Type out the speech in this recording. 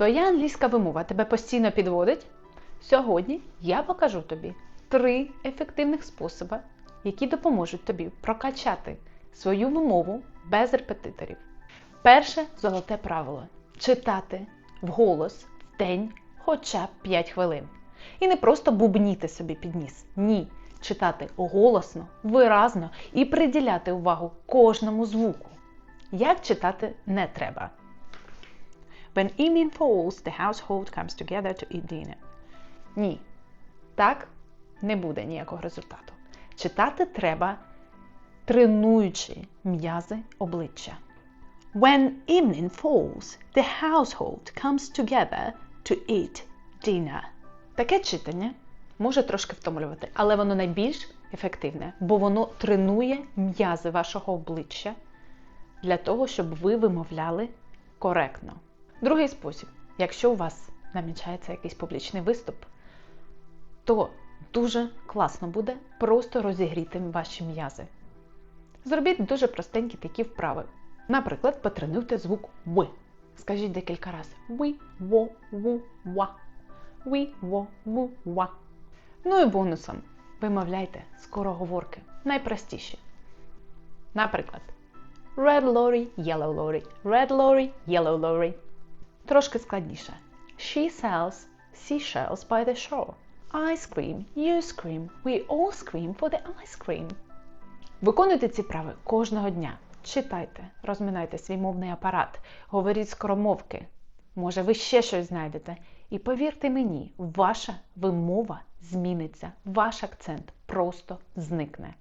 Твоя англійська вимова тебе постійно підводить? Сьогодні я покажу тобі три ефективних способи, які допоможуть тобі прокачати свою вимову без репетиторів. Перше золоте правило читати вголос в день хоча б 5 хвилин. І не просто бубніти собі під ніс. Ні. Читати голосно, виразно і приділяти увагу кожному звуку. Як читати не треба. When evening falls, the household comes together to eat dinner. Ні. Так не буде ніякого результату. Читати треба, тренуючи м'язи обличчя. When evening falls, the household comes together to eat dinner. Таке читання може трошки втомлювати, але воно найбільш ефективне, бо воно тренує м'язи вашого обличчя для того, щоб ви вимовляли коректно. Другий спосіб, якщо у вас намічається якийсь публічний виступ, то дуже класно буде просто розігріти ваші м'язи. Зробіть дуже простенькі такі вправи. Наприклад, потренуйте звук В. Скажіть декілька разів «ви», «во», «ву», «ва». «Ви», «во», «ву», «ва». Ну і бонусом вимовляйте скороговорки. Найпростіші. Наприклад, Red lorry, yellow lorry, red lorry, yellow lorry. Трошки складніше. She sells seashells by the shore. I scream, you scream, we all scream for the ice cream. Виконуйте ці прави кожного дня. Читайте, розминайте свій мовний апарат, говоріть скоромовки. Може, ви ще щось знайдете. І повірте мені, ваша вимова зміниться, ваш акцент просто зникне.